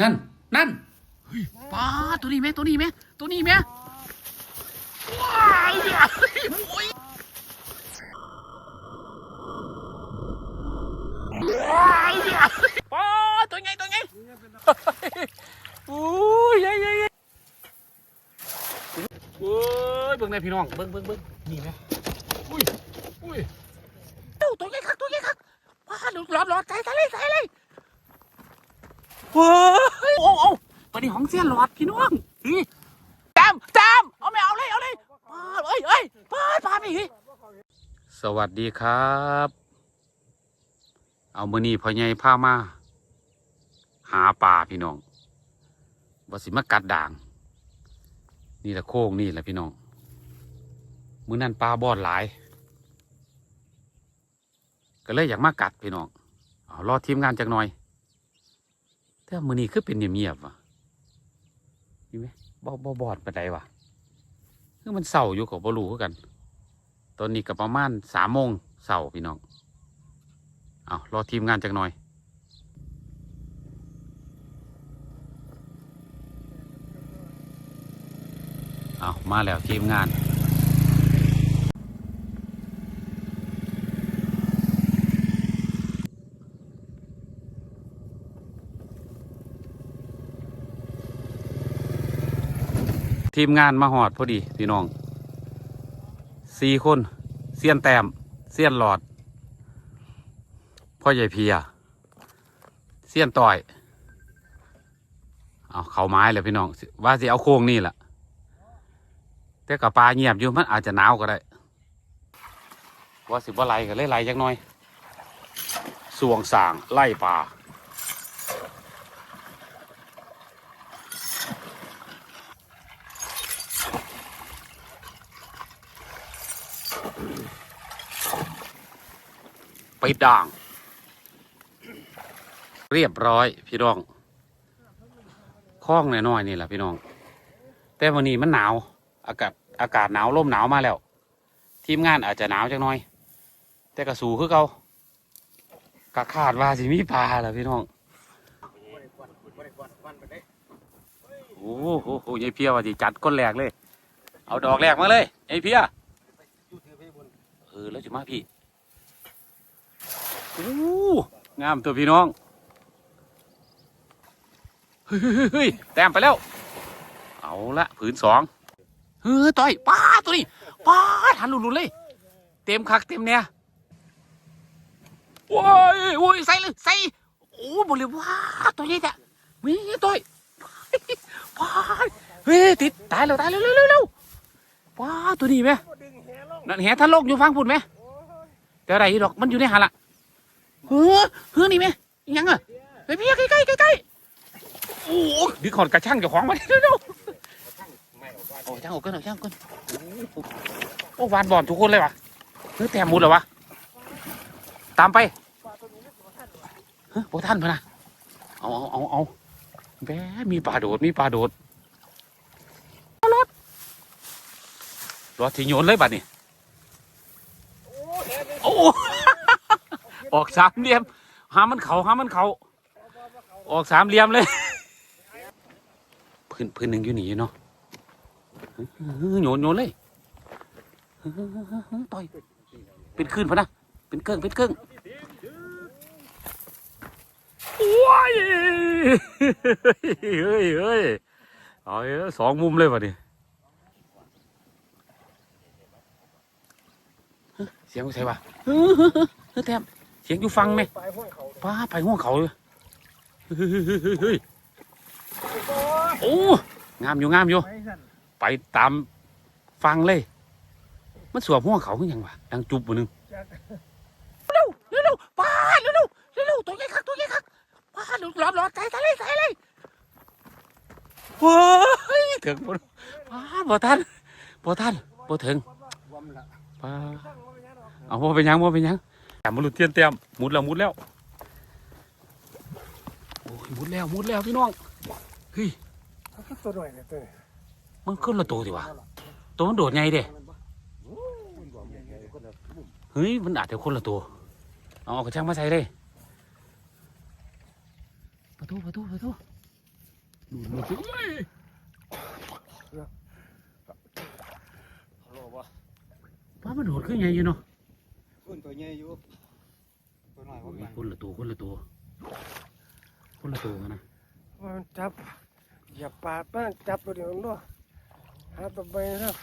นั่น นั่นเฮ้ยป้าตัวนี้ไหมตัวนี้ไหมตัวนี้ไหมว้าวโอ้ยว้าวป้าตัวไงตัวไงโอ้ยยัยยัยยัยโอ้ยเบิ่งได้พี่น้องเบิ่งเบิ่งเบิ่งนี่ไหมอุ้ยอุ้ยเอ้าตัวใหญ่คักตัวใหญ่คักว้าหลุดหลอดหลอดใส่ใส่เลยใส่เลย ว้ายโอ้โอ้ปนี้ของเสียนหลอดพี่น้องนี่จำจำเอาไม่เอาเลยเอาเลยปาดเอ้ยเอ้ยปาดปาดไปอีกสวัสดีครับ เอามือนี้พ่อใหญ่พามา หาป่าพี่น้องว่าสิมากัดด่าง นี่แหละโค้งนี่แหละพี่น้องมือนั่นปลาบอดหลาย ก็เลยอยากมากัดพี่น้องเอารอทีมงานจักหน่อย แต่มือนี้คือเป็นเงียบๆวะนี่ไหมบ่บ่บอดไปานวะคือมันเศร้าอยู่กับบ่รู้คือกัน ตอนนี้ก็ประมาณสามโมงเศร้าพี่น้อง เอารอทีมงานจักหน่อยเอามาแล้วทีมงาน ทีมงานมาหอดพอดีพี่น้องสี่คนเสี้ยนแต้มเสี้ยนหลอด พ่อใหญ่เพียเสี้ยนต่อยเอาเขาไม้เลยพี่น้อง ว่าสิเอาโค้งนี่แหละแต่กับปลาเงียบอยู่มันอาจจะหนาวก็ได้ ว่าสิบ่ไล่ก็เลยไล่จักหน่อย สวงสางไล่ปลา ไปด่าง เรียบร้อยพี่น้องคล้องน้อยๆนี่แหละพี่น้อง แต่วันนี้มันหนาว อากาศอากาศหนาวลมหนาวมาแล้ว ทีมงานอาจจะหนาวจังหน่อย แต่กระสูคือเขากะคาดว่าสิมีปลาแหละพี่น้องโอ้โหยายเพียว่าสิจัดก้นแรกเลย เอาดอกแรกมาเลยยายเพียเออแล้วจะมาพี่ อ้งามตัวพี่น้องเฮ้ยเฮ้ยเฮ้ยแต้มไปแล้ว เอาละผืนสองเฮ้ยต่อยป้าตัวนี้ป้าทันหลุดเลย เต็มคักเต็มเนี่ยโอ้ยโอ้ยใส่เลยใส่โอ้บอกเลยว้าตัวใหญ่จ้ะมีต่อยป้าเฮ้ยติดตายแล้วตายแล้วเร็วเร็วเร็วป้าตัวนี้ไหมนั่นแหท่านโลกอยู่ฟังพุ่นไหมแต่อะไรดอกมันอยู่ในหันละ เฮ้ยเฮ้ยนี่ไหมยังอะไปพี่ใกล้ใกล้ใกล้ใกล้โอ้ดึงขอนกระช่างเจ้าของมาเร็วโอ้ช่างโอกกันหน่อยช่างกันโอ้วานบอมทุกคนเลยวะเฮ้ยแต้มมุดเหรอวะตามไปเฮ้ยโอ้ท่านพนะเอาเอาเอาเอาแหมมีปลาโดดมีปลาโดดรถรถที่โยนเลยบัดนี้โอ้ ออกสามเหลี่ยม หามันเขาหามันเขาออกสามเหลี่ยมเลย พื้นพื้นหนึ่งอยู่นี่เนาะโยนโยนเลยต่อยเป็นคลื่นพะนะเป็นเกิ้งเป็นเกิ้งว้ายเฮ้ยเฮ้ยเอาเอ้ยสองมุมเลยวะนี่เฮ้ยเสียงใช่ปะเฮ้ยเฮ้ยเฮ้ยแทมเสียงอยู่ฟังไหมปลายห้วยเขาป้าไปห้วงเขาเลยเฮ้ยเฮ้ยเฮ้ยเฮ้ยเฮ้ยโอ้งามอยู่งามอยู่ ไปตามฟังเลย มันสวมหัวเขาคือหยังวะดังจุบมือนึงเร็วเร็วเร็วป้าเร็วเร็วเร็วตัวใหญ่คักตัวใหญ่คักป้าหลอดหลอดใส่ใส่เลยใส่เลยว้ายถึงป้าบ่ทันบ่ทันบ่ถึงป้าท่าเป็นยังหรอกเอาบ่เป็นยังบ่เป็นยัง แต่มาหลุดเทียนเต็มมุดแล้วมุดแล้วโอ้ยมุดแล้วมุดแล้วพี่น้องเฮ้ยเขาก็ตัวหน่อยเนี่ยตัวนี้มันขึ้นละตัวดิวะตัวมันโดดไงเด้เฮ้ยมันอาจจะคนละตัวเอาเอากระชังมาใส่เลยประตูประตูประตูดูดหมดเอ้ยโลบ่ป้ามันโดดขึ้นไงอยู่เนาะ ขึ้นตัวใหญ่อยู่ตัวน้อยโอ้บ่ยกันคนละตัวคนละตัวคนละตัวกันนะมันจับอย่าปาดบ้างจับตัวเดียวมันด้วยหาตัวไปนะครับ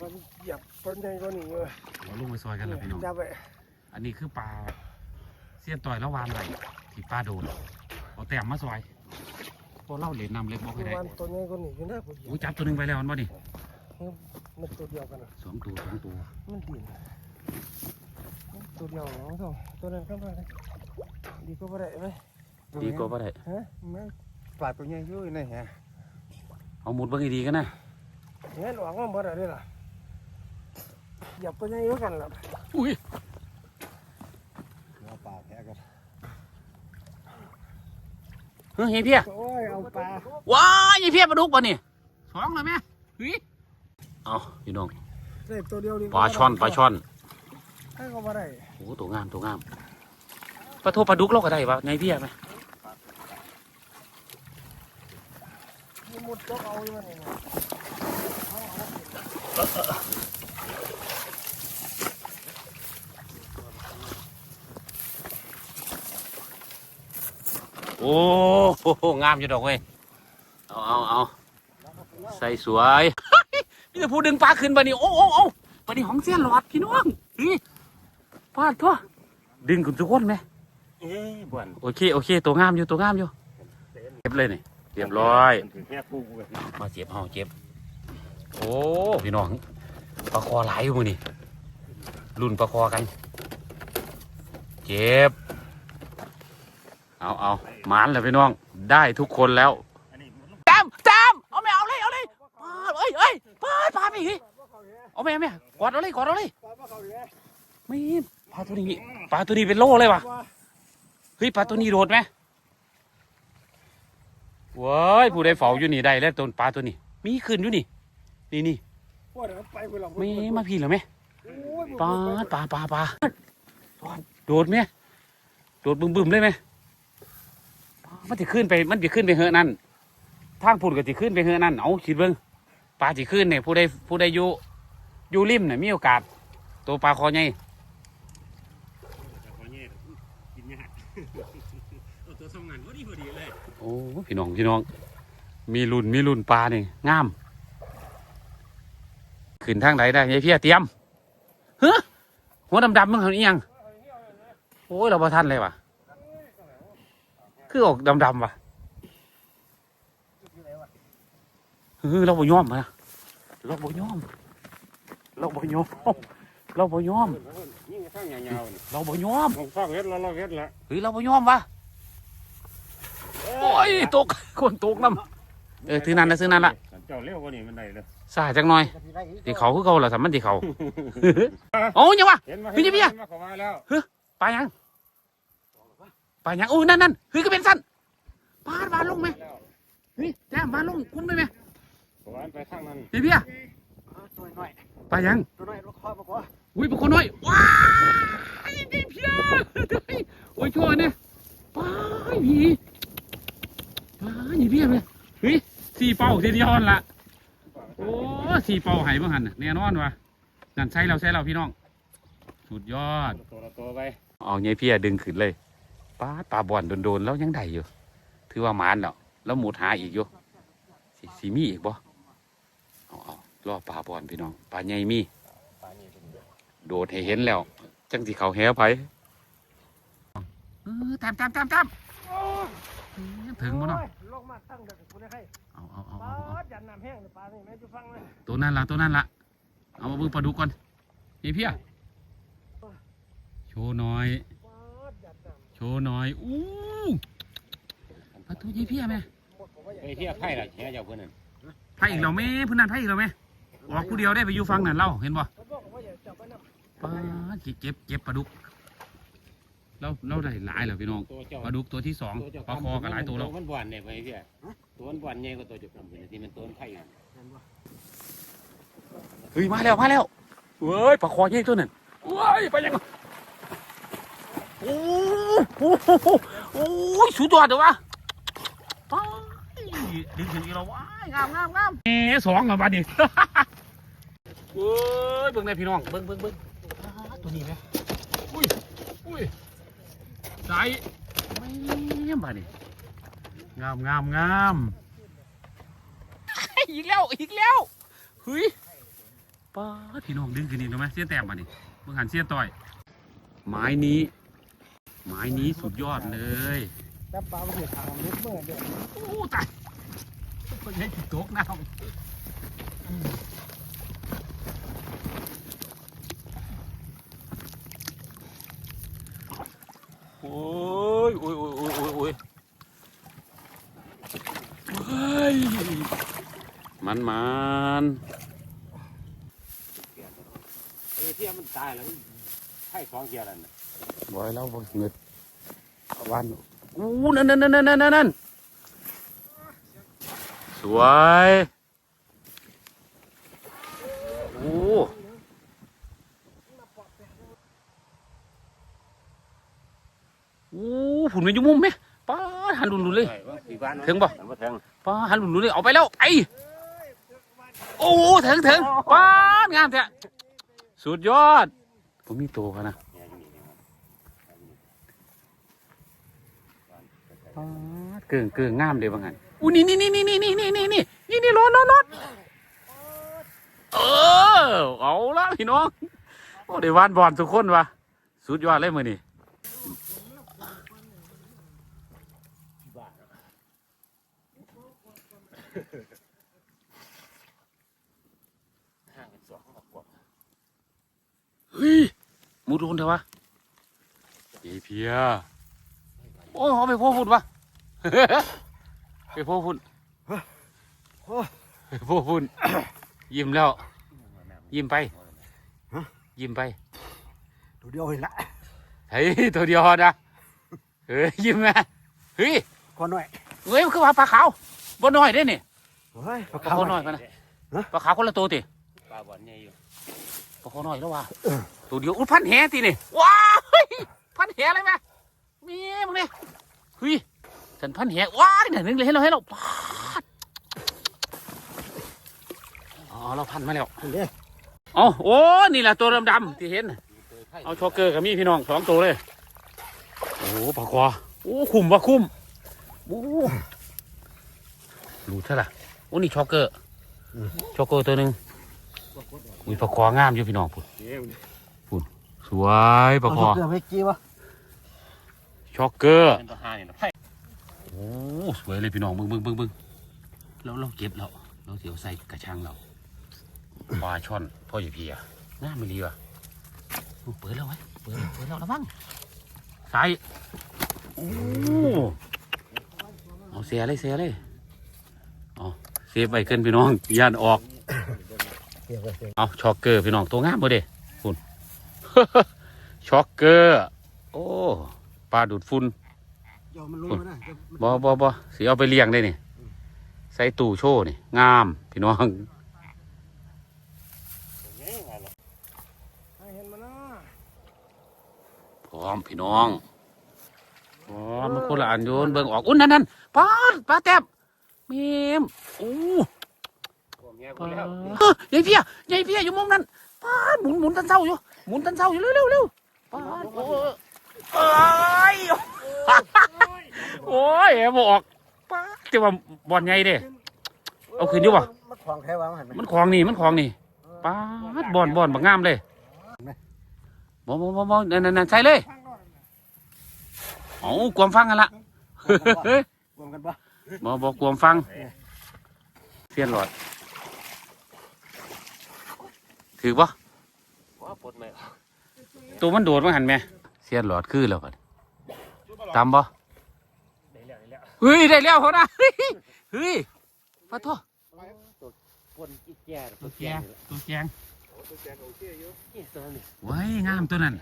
มันเหยียบต้นใหญ่กว่านี้เลยเราลงไปซอยกันแล้วพี่น้องจับไปอันนี้คือปลาเสี้ยนต่อยแล้ววานไหลที่ปลาโดนเอาแต้มมาซอยพอเล่าเหรียญนำเล็กบอกให้ได้มันตัวใหญ่กว่านี้อยู่นะผมเหยียโอ้ยจับตัวหนึ่งไปแล้วมันบ่นี่บมันตัวเดียวกันนะสองตัวสองตัวมันดิ่นมัน ตัวเดียวน้องสองตัวนั้นเข้ามาเลยดีก็ไม่ได้ไหมดีก็บ่ได้ฮะไม่ปลาตัวใหญ่อยู่ในแหเอาหมุดเบิ่งให้ดีกันนะเงี้ยหวังว่าบ่ได้เลยล่ะเหยียบตัวใหญ่อยู่กันล่ะอุ้ยเอาปลาแท้กันเฮ้ยเฮียเพี้ยโอ้ยเอาปลาว้ายเฮียเพี้ยปลาดุกป่ะนี่สองเลยแม่เฮ้ยเอาพี่น้องได้ตัวเดียวดีปลาช่อนปลาช่อน ให้ก็บ่ได้โอ้ตัวงามตัวงามปลาโทปลาดุกเราก็ได้ปะไงเพี้ยไหมมีมุดจกเอาอยู่นี่นะโอ้โหงามอยู่ดอกเว้ยเอาเอาเอาใส่สวยนี่จะพูดดึงปลาขึ้นปะนี่โอ้โอ้โอ้ปลานี่ของเสี้ยนหลอดพี่น้องเฮ้ยปลาทั่วดึงขึ้นทุกคนไหมเอ้ยบ่วนโอเคโอเค ตัวงามอยู่ตัวงามอยู่เก็บเลยนี่เรียบร้อยแม่กูเว้ยมาเจ็บเฮาเจ็บ โอ้พี่น้องปลาคอหลายอยู่มือนี่รุ่นปลาคอกัน เจ็บ เอาเอาหมานแล้วพี่น้อง ได้ทุกคนแล้วอันนี้ตามตามเอาไม่เอาเลยเอาเลยปาดเอ้ยเอ้ยปาดปาดไปอีกเอาไม่เอาไม่กอดเอาเลยกอดเอาเลยปลาบ่เข้าอยู่เลยไม่ปลาตัวนี้ปลาตัวนี้เป็นโล่เลยวะเฮ้ยปลาตัวนี้โดดไหมเว้ยผู้ใดเฝ้าอยู่นี่ได้แล้วตัวปลาตัวนี้ มีขึ้นอยู่นี่ นี่นี่โอ้ยไปไปหรอกไม่มาพี่เหรอไหมโอ้ยปลาปลาปลาปลาโดดไหมโดดบึ้มบึมๆเลยไหมมันจะขึ้นไปมันจะขึ้นไปเหอะนั่นทางพูดก็จะขึ้นไปเหอะนั่นเอาคิดเบิ้งปลาจะขึ้นเนี่ยผู้ใดผู้ใดอยู่อยู่ริมเนี่ยมีโอกาส ตัวปลาคอใหญ่ ตัวใหญ่กินยากเอาตัวสองานพอดีพอดีเลยโอ้พี่น้องพี่น้อง มีรุ่นมีรุ่นปลาเนี่ยงาม ขึ้นทางไหนได้ยายเพียเตรียมเฮ้หัวดำๆมึงเห็นอีหยังโอ้ยเราประทันเลยว่ะ คือออกดำๆว่ะเฮ้ยเราบ่ยอมนะเราบ่ยอม เราบ่ยอม เราบ่ยอม ข้างยาวๆนี่เราบ่ยอมมองฟังเฮ็ดแล้วเราเฮ็ดละเฮ้ยเราบ่ยอมวะโอ้ยตกคนตกน้ำเออถือนั่นนะซื้อนั่นละเจ้าเร็วกว่านี้มันได้เลยสายจังหน่อยที่เขาคือเขาเหรอสามันที่เขาโอ้ยยังวะเห็นมาพี่พี่เห็นมาเข้ามาแล้วปลายังปลายังโอ้ยนั่นนั่นเฮ้ยก็เป็นสั้นปลาปลาลงไหมเฮ้ยแจ้มปลาลงคุณไปไหมเข้าไปทางนั้นพี่พี่อะตัวน้อยปลายังตัวน้อยลูกคอมากกว่า อุ้ยปลาคนน้อยว้ายพี่พี่อะโอ้ยชั่วเนี่ยปลาพี่ปลาพี่พี่เลยเฮ้ยสี่เป้าเดียวนั่นละโอ้สี่เป้าหายบ้างหันน่ะแน่นอนวะนั่นใช่เราใช่เราพี่น้อง สุดยอดตัวละตัวไปเอาไงพี่ดึงขึ้นเลยปลาปลาบอลโดนๆแล้วยังได้อยู่ ถือว่าหมานแล้วแล้วหมุดหาอีกอยู่สีมีอีกบ่เอาเอารอปลาบอลพี่น้องปลาใหญ่มี ปลานี่เป็นเยอะ โดดให้เห็นแล้ว จังสิเขาแหวไปเออตามตามตามตามถึงบ่เนาะโอ้ยลงมาตั้งเด็กกูได้ให้เอาเอาเอาปลาเอาเอายันน้ำแห้งเลยปลานี่แม่จะฟังเลยตัวนั้นละตัวนั้นละเอามาเบิ่งปลาดุกก่อนนี่พี่อะโชว์หน่อยปลายันน้ำโชว์หน่อย อู้ปลาตัวใหญ่พี่อะแม่หมดผมว่าอย่าไปเที่ยวไผ่ละแค่เจ้าเพื่อนนั่นไพ่อีกแล้วแม่พื้นนั้นไพ่อีกแล้วแม่ออกผู้เดียวได้ไปอยู่ฟังนั่นเล่าเห็นบ่ เขาบอกว่าอย่าจับไว้นะปลาเก็บเก็บปลาดุกเราเราได้หลายแล้วพี่น้องตัวเจ้าปลาดุกตัวที่สองตัวเจ้าปลาคอกับหลายตัวแล้วมันบวนเนี่ยไปเพี่ยตัวมันบวนใหญ่กว่าตัวเจ้าคำเป็นที่มันตัวมันไข่กันเฮ้ยมาแล้วมาแล้วเว้ยปลาคอใหญ่ตัวนั้นเว้ยไปยังโอ้โหโอ้โหโอ้ยสุดยอดเลยวะปลาดึงถึงอีกแล้วว้ายงามงามงามเอ๊สองกับบัดนี้เว้ยเบิ่งได้พี่น้องเบิ่งเบิ่งเบิ่งอ้า ตัวนี้ไหมอุ้ย อุ้ยใส่ไม่บัดนี้งามงามงามอีกแล้ว อีกแล้วเฮ้ยป้าดพี่น้องดึงขึ้นอีกแล้วไหมเสี้ยแต้มบัดนี้เบิ่งหันเสี้ยต่อย ไม้นี้ ไม้นี้สุดยอดเลยจับปลาไม่เห็นทางเล็กเมื่อเดียวโอ้ตายคนให้ติดตกน้ำ โอ้ยโอ้ยโอ้ยโอ้ยโอ้ยโอ้ยเฮ้ยมันมันเออเที่ยมันตายแล้วมันให้สองเกียร์แล้วนะบอยแล้วบอยเงิดวันอู้นั่นนั่นนั่นนั่นนั่นสวยโอ้โอ้ผุนมันอยู่มุมไหมป้าดหันหลุนๆเลยสี่บ้านถึงบ่ถึงบ่ถึงป้าดหันหลุนๆเลยเอาไปแล้วไอ้โอ้ถึงถึงป้าดงามแท้สุดยอดผมมีตัวกันนะเนี่ยอยู่นี่นี่ครับป๊าดเกิงเกิงงามเลยบางอันอู้นี่นี่นี่นี่นี่นี่นี่นี่นี่นี่นี่รถรถรถเออเอาละพี่น้องโอ้เดี๋ยววานบอลทุกคนวะสุดยอดเลยมือนี่ เฮ้ยหมูโดนเถอะวะเฮ้ยเพียโอ้เอาไปโพฝุ่นวะไปโพฝุ่นไปโพฝุ่นยิ้มแล้ว ยิ้มไปยิ้มไป ตัวเดียวเห็นละเฮ้ยตัวเดียวนะเฮ้ยยิ้มนะเฮ้ยก่อนหน่อยเฮ้ยมันคือว่าปลาขาวบ่น้อยได้นี่เฮ้ยปลาปลาขาวขาวหน้น่ออยยกันนะปลาขาวคนละตัวติปลาบ่อนใหญ่อยู่ ปลาขาวน้อยแล้วว่ะตัวเดียวอุ้ยพันแหตินี่ว้ายพันแหเลยไหมมีมึงเนี่ยเฮ้ยฉันพันแหว้ายเนี่ยนึงเลยให้เราให้เราปาดอ๋อเราพันมาแล้วเนี่ยเอาโอ้นี่แหละตัวดำๆที่เห็นน่ะเอาช็อกเกอร์กับมีพี่น้องสองตัวเลยโอ้ปลาควาโอ้คุ้มปะคุ้มโอ้รู้เท่าไหร่โอ้นี่ช็อกเกอร์ช็อกเกอร์ตัวหนึ่ง อุ้ยปลาควางามอยู่พี่น้องพุ่นเดี๋ยวสวยปลาควาเกือบไม่กี้วะช็อกเกอร์เป็นตัวห้านี่นะโอ้สวยเลยพี่น้องเบึ้งเบึ้งเบึ้งเบึ้งเราเราเก็บแล้วเราเดี๋ยวใส่กระชังเราปลาช่อนพ่ออย่าเพียน่าไม่รีว่ะโอ้เปิดแล้วไว้เปิดเปิดแล้วระวังใส่โอ้เอาเสียเลยเสียเลยเอาเสียไปเกินพี่น้องย่านออก เกือบเลยเอาช็อกเกอร์พี่น้องตัวงามบ่เด้คุณช็อกเกอร์ โอ้ปลาดูดฝุ่นเดี๋ยวมันลงมานะเดี๋ยวมันบ่บ่บ่สิเอาไปเลี้ยงได้นี่ใส่ตู้โชว์นี่งามพี่น้องให้เห็นมันนะพร้อมพี่น้องพร้อมมันคนละอันโยนเบิ่งออก อุ้นนั่นนั่นปลาปลาแต้มเมมโอ้ ผมแย่ปกูแล้วเฮ้ยายเพียยายเพียอยู่มุมนั้นปลาหมุนหมุนตันเศร้าอยู่หมุนตันเศร้าอยู่เร็วเร็วเร็วปลาโอ้ยเอ้ยโอ้ยแอบบ่ออกปลาแต่ว่าบอลใหญ่เด้ เอาคืนอยู่ะมันขวางแค่วางหันไหมันของนี่มันของนี่ปลาดบอนบอนบักงามเลยบ่บ่บ่บ่นั่นนั่นนั่นใส่เลยเอากวมฟังกันละเฮ้ยรวมกันปะบ่บ่กวมฟังเสียนหลอด ถือบ่ว่าปลดไหมตัวมันโดดมาหันไหมเสียนหลอดคือแล้วกันตามบ่ได้แล้วได้แล้วเฮ้ยได้แล้วเขานะเฮ้ยเฮ้ยปะโทปนกิ๊กแก่ตัวแกงตัวแกงตัวแกนโอเคอยู่นี่ตัวนี้ไว้ยงามตัวนั้น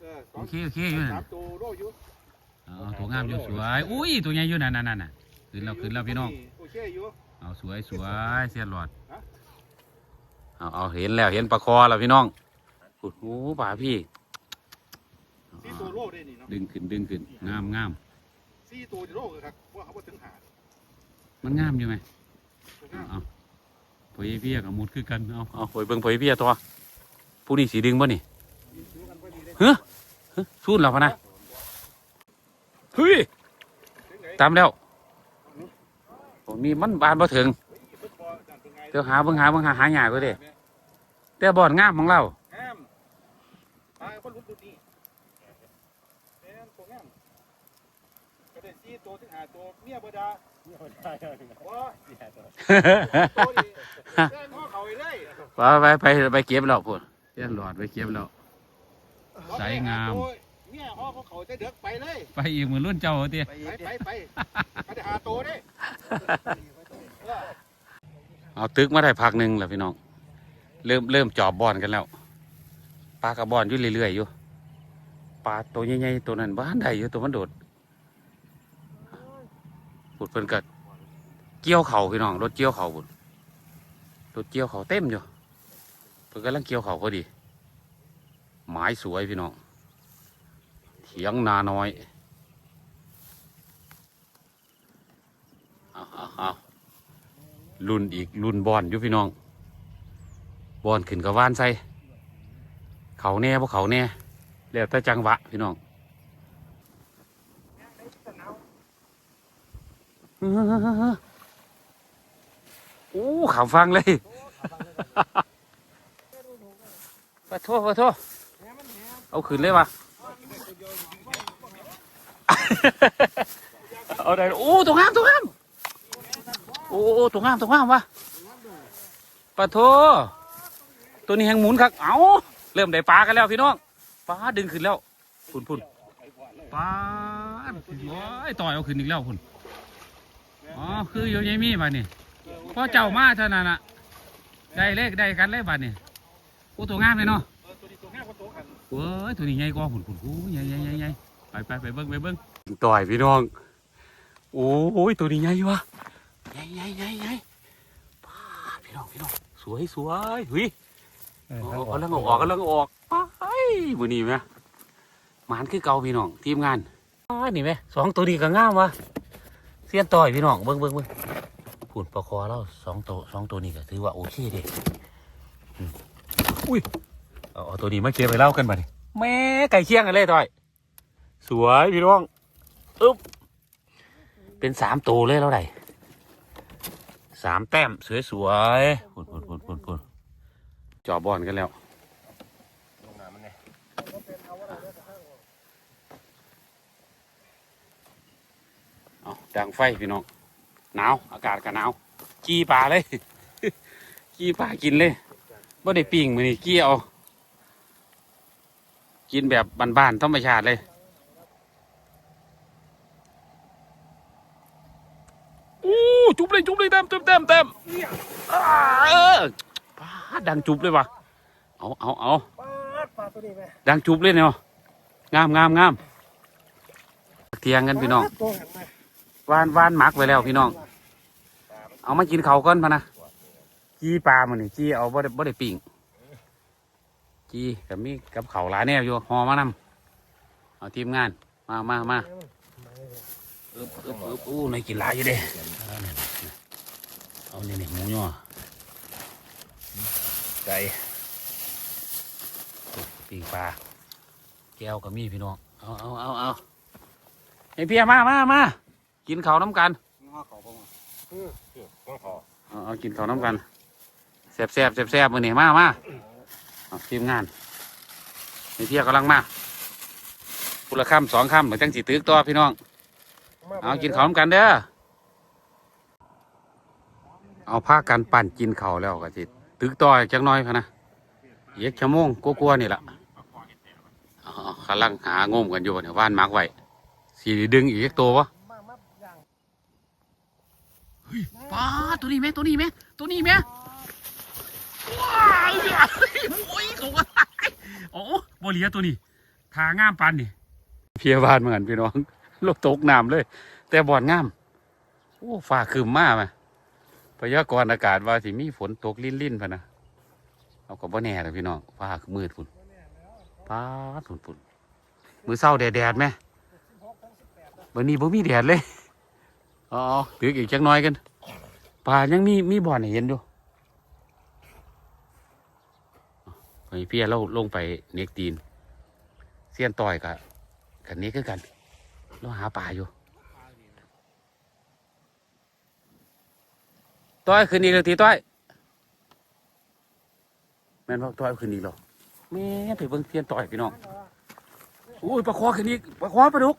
เออสโอองเคโอเคอยู่นั่นสามตัวโลอยู่อ๋อตัวงามอยู่สวยอุ้ยตัวใหญ่อยู่นั่นนั่นนั่นน่ะขึ้นแล้วขึ้นแล้วพี่น้องโอเคอยู่เอาสวยสวยเสียนหลอด เอาเอาเห็นแล้วเห็นปลาคอแล้วพี่น้องขุดหูป่าพี่สี่ตัวโลได้นี่เนาะดึงขึ้นดึงขึ้นงามงามสี่ตัวโลครับว่าเขาบ่ถึงหามันงามอยู่ไหมเอาพอยเพียกับมุดคือกันเอาเอาพอยเบิ่งพอยเพียตัวผู้นี้สีดึงบ่นี่เฮ้ยสู้เราพะนะเฮ้ยตามแล้วผมมีมันบานบ่ถึงเดี๋ยวหาเบิ่งหาเบิ่งหาหาหยาก็ได้แต่บ่อนงามของเรางามปลาคนรุดดุดนี่แม่นตัวงามก็ได้สี่ตัวถึงห้าตัวเมียบ่ดาเดี๋ยวได้เดี๋ยวได้โอ้ยเดี๋ยวได้ตัวนี้แม่งพ่อเขาอีกเลยไปไปไปไปเก็บแล้วพุ่นเสียหลอดไปเก็บแล้วสายงามเมียพ่อเขาเขาจะเดือกไปเลย ไปอีกมือรุ่นเจ้าเตี้ยไปไปไปไปได้หาตัวเด้ เอาตึกมาได้พักหนึ่งแล้วพี่น้อง เริ่มเริ่มจอบบอนกันแล้วปลากระบอนอยู่เรื่อยๆอยู่ปลาตัวใหญ่ๆตัวนั้นบ้านใดอยู่ตัวมันโดดปุดเพิ่นกัดเกี่ยวเข่าพี่น้องรถเกี่ยวเข่าบุดรถเกี่ยวเข่าเต็มอยู่เพิ่นกำลังเกี่ยวเข่าพอดี หมายสวยพี่น้องเถียงนาน้อยเอาเอาเอา รุ่นอีกรุ่นบอลอยู่พี่น้องบอลขึ้นกับว่านใส่เขาแน่พวกเขาแน่แล้วแต่จังหวะพี่น้องโอ้ขาฟังเลยปะโทษปะโทษเอาขึ้นเลยวะเอาได้โอ้ตัวงามตัวงาม โอ้โอ้ตัวงามตัวงามวะปะโทตัวนี้แหงหมุนครับเอาเริ่มได้ปลากันแล้วพี่น้องปลาดึงขึ้นแล้วพุ่นพุ่นปลาโอ้ยต่อยเอาขึ้นอีกแล้วพุ่นอ๋อคืออยู่ยายมีบ้านนี่พ่อเจ้ามาเท่านั้นน่ะได้เลขได้กันเลยบ้านนี่โอ้ตัวงามเลยเนาะตัวตัวงามก็ตัวกันเว้ยตัวนี้ใหญ่กว่าพุ่นพุ่นโอ้ยใหญ่ใหญ่ใหญ่ใหญ่ไปไปไปเบิ้งไปเบิ้งต่อยพี่น้อง โอ้ยตัวนี้ใหญ่วะ ใหญ่ใหญ่ใหญ่ใหญ่ป้าดพี่น้องพี่น้องสวยสวยหุยเอากำลังเอาออกกำลังเอาออกไปมือนี้ไหมหมานคือเก่าพี่น้องทีมงานอ้ายนี่ไหมสองตัวนี้ก็งามวะเสียนต่อยพี่น้องเบิ้งเบิ้งเบิ้งพูดประคอแล้วสองตัวสองตัวนี้ก็ถือว่าโอเคเด็อุ้ยเอาเอาตัวนี้มาเก็บไปเล่ากันมาดิแม่ไก่เคียงกันเลยต่อย สวยพี่น้องอึ๊บเป็นสามตัวเลยแล้วได สามแต้มสวยๆปุ่นปุ่นปุ่นปุ่นปุ่นจอบอลกันแล้วเอาดังไฟพี่น้อง หนาว อากาศก็หนาว กี้ปลาเลย กี้ปลากินเลยบ่ได้ปิ้งมือนี่กี้เอา กินแบบบ้านๆธรรมชาติเลย อู้ จุบเลยจุบเลยเต็มเต็มเต็มเต็มเออปลาดังจุบเลยว่ะเอาเอาเอาปลาปลาตัวนี้ไหมดังจุบเลยเนาะงามงามงามเทียงกันพี่น้องตัวหันไหมวานวานหมักไว้แล้วพี่น้อง เอามากินเขาวก่อนพะนะจี้ปลามันนี่จี้เอาบ่ได้บ่ได้ปิ้งจี้กับมีกับเขาวหลายแนวอยู่หอมานำเอาทีมงานมามามาอึบอึบอึบอู้ในกินหลายอยู่เด้เอ เนี่ยเอาเนี่ยนี่หมูย่อไก่ปิ้งปลา แก้วกับมีพี่น้อง เอาเอาเอาเอาไอ้เพียมามามากินข้าวน้ำกันง้อเขาพงคือก็ขอเอาเอากินข้าวน้ำกันแซ่บแซ่บแซ่บแซ่บมือนี่มามาเอาทีมงานนี่เที่ยกำลังมาพุละค่ำสองค่ำเหมือนจังสีตึกตัวพี่น้อง เอากินข้าวน้ำกันเด้อ เอาผ้ากันปั่นกินเข้าแล้วก็สิตึกต่ออีกจักหน้อยพะนะเย็กชั่วโมงกลัวๆนี่แหละอาเอากำลังหางมกันอยู่เนี่ยว่านมักไว้สีดึงอีกตัววะป้าตัวนี้ไหมตัวนี้ไหมตัวนี้ไหมว้าวโอ้ยเขาว่าโอ้บเหลียตัวนี้ทางามปันนี่เพียบานเหมือนพี่น้องลบตกน้ำเลย แต่บ่อนงาม โอ้ฟ้าคืมมากไหม พยากรณ์อากาศว่าสิมีฝนตกลิ่นลิ่นๆพะนะเอาก็บ่แน่เลยพี่น้องฟ้าคือมืดฝุ่นป้าดฝุ่นฝุ่นมือเศร้าแดดแดดไหมวันนี้บ่มีแดดเลยอ๋อตึกอีกจักน้อยกันปลายังมีมีบ่อนเห็นอยู่ไอ้พี่เราลงไปเน็กตีนเสี้ยนต่อยกับกันนี้คือกันเราหาปลาอยู่ ต้อยคืนนี้เลยทีต้อยแม่นบอกต้อยคืนนี้หรอแม่ไปเบิ่งเสี้ยนต่อยพี่น้องอุ้ยปลาคอคืนนี้ปลาคอปลาดุก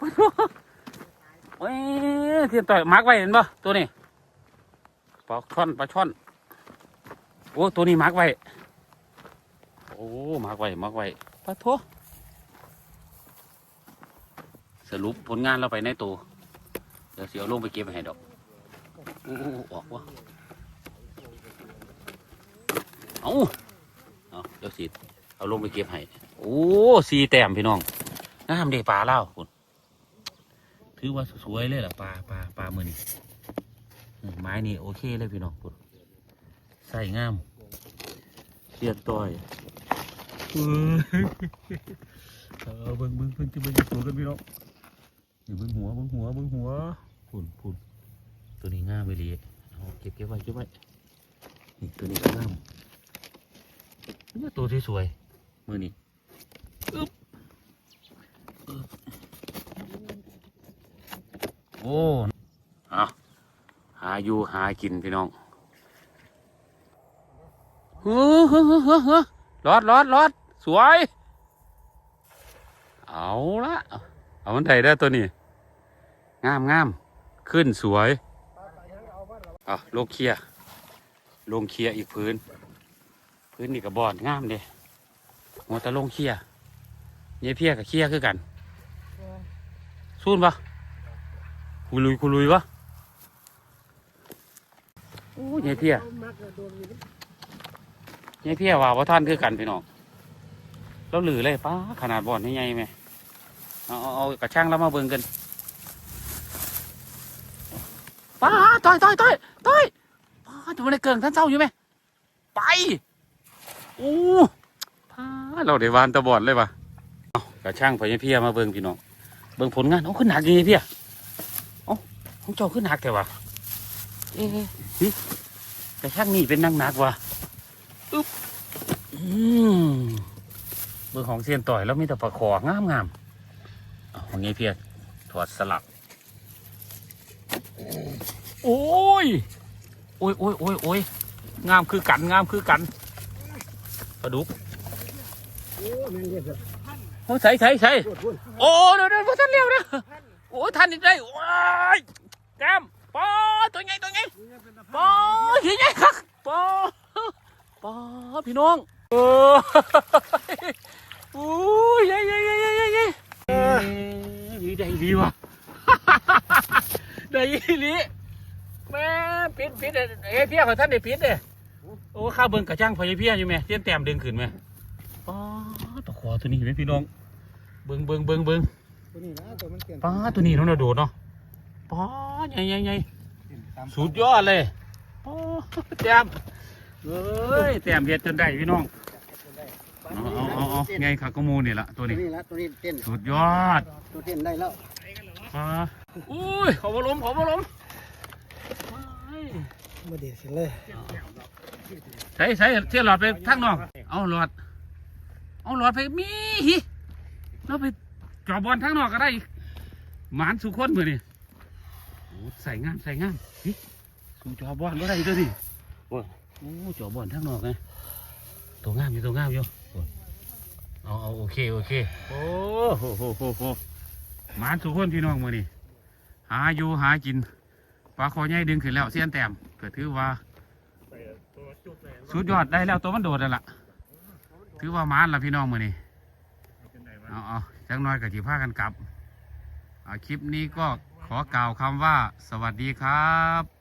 ปลาดุกเอ้ยเสี้ยนต่อยมาร์กไว้เห็นปะตัวนี้ปลาช่อนปลาช่อนโอ้ตัวนี้มาร์กไว้โอ้มาร์กไว้มาร์กไว้ปลาโทสรุปผลงานเราไปในตัวเดี๋ยวเสียวลงไปเก็บให้ดอก โอ้ออกวะเอาเอาเดี๋ยวสิเอาลงไปเก็บให้โอ้สีแต้มพี่น้องน้ำเด็ปลาเล่าคุณถือว่าสวยเลยล่ะปลาปลาปลามือนี่ไม้นี่โอเคเลยพี่น้องคุณใส่งามเสียดต่อยเออเบิ่งเบิ่งเพิ่นจะเบิ่งตัวกันพี่น้องอยู่เบิ่งหัวเบิ่งหัวเบิ่งหัวพุ่นพุ่น ตัวนี้ง่ามไปเลยเอาเก็บเก็บไว้เก็บไว้นี่ตัวนี้ก็ง่ามนี่ตัวที่สวยมือนี่อึ๊บอึ๊บโอ้เอาหาอยู่หากินพี่น้องเฮ้อเฮ้อเฮ้อเฮ้อเฮ้อรอดรอดรอดสวย เอาละเอามันไดได้ตัวนี้ งามงามขึ้นสวย อะลงเคลียร์ลงเคลียร์อีกพื้น พื้นนี่กับบอนงามเด้หัวตะลงเคลียร์เยี่ยเพียกับเคลียร์คือกันสู้นปะคุลุยคุลุยวะโอ้ยเยี่ยเพียนี่พี่ว่าว่าท่านคือกันพี่น้องเราหลือเลยป้าขนาดบอนให้ใหญ่ไหมเอาเอาเอากระช่างแล้วมาเบิ่งกัน ป้าต่อยต่อยต่อยต่อยป้าจะมาในเกิงท่านเจ้าอยู่ไหมไปโอ้ป้าเราได้วานตะบอดเลยปะเอากระช่างพญเพียมาเบิ่งพี่น้องเบิ่งผลงานเอาขึ้นหนักยังไงพี่เอาของเจ้าขึ้นหนักแต่ว่าเอ๊ะนี่กระช่างนี่เป็นนักหนักว่ะอืมเบอร์ของเซียนต่อยแล้วมีแต่ปลาคองามงามเอาของนี้เพียถอดสลัก โอ้ย โอ้ยโอ้ยโอ้ยโอ้ยงามคือกันงามคือกันปลาดุกโอ้ใส่ใส่ใส่โอ้เดี๋ยวเดี๋ยวท่านเร็วนะโอ้ท่านอีกได้ว้ยแกมปอตัวไงตัวไงปอเฮียไงครับปอป้าพี่น้องเออโอ้ยยัยยัยยัยยัยยัยยัยดีได้ดีว่ะ ได้ดีแม่ปิดปิดเอ้ยเพี้ยของท่านได้ปิดเด้โอ้ข้าเบิ่งกระจ้างพอยายเพี้ยอยู่ไหมเตี้ยนแต้มดึงขึ้นไหมป้าตะขอตัวนี้เห็นไหมพี่น้อง เบิ่งเบิ่งเบิ่งเบิ่งตัวนี้นะตัวมันเปลี่ยนป้าตัวนี้น้องน่ะโดดเนาะป้าใหญ่ใหญ่ใหญ่สุดยอดเลยป้าแต้มเอ้ยแต้มเห็ดจนได้พี่น้องเอาเอาเอาเอาไงครับก็มูนี่ละตัวตัวนี้นี้ละตัวนี้เต้นสุดยอด ตัวเต้นได้แล้ว อ่าอุ้ยขอบล้มขอบล้มมาเด็ดเสร็จเลยใส่ใส่เที่ยหลอดไปทางนอกเอาหลอด เอาหลอดไปมีหิเราไปจอบบอลทางนอกก็ได้อีกหมานสุคนมือนี่โอ้ใส่งามใส่งามหิสู่จอบอลก็ได้ตัวนี้โอ้โอ้จอบอลทางนอกไงตัวงามอยู่ตัวงามอยู่โอ้เอาเอาโอเคโอเคโอ้โหโหโหโหมานสุคนพี่น้องมือนี่หาอยู่หากินปลาคอใหญ่ดึงขึ้นแล้วเสี้ยนแต้มก็ถือว่าสุดยอดได้แล้วตัวมันโดดแล้วล่ะ ถือว่าหมานละพี่น้องมือนี่เอาเอาจังน้อยกับจีพากันกลับคลิปนี้ก็ขอกล่าวคำว่าสวัสดีครับ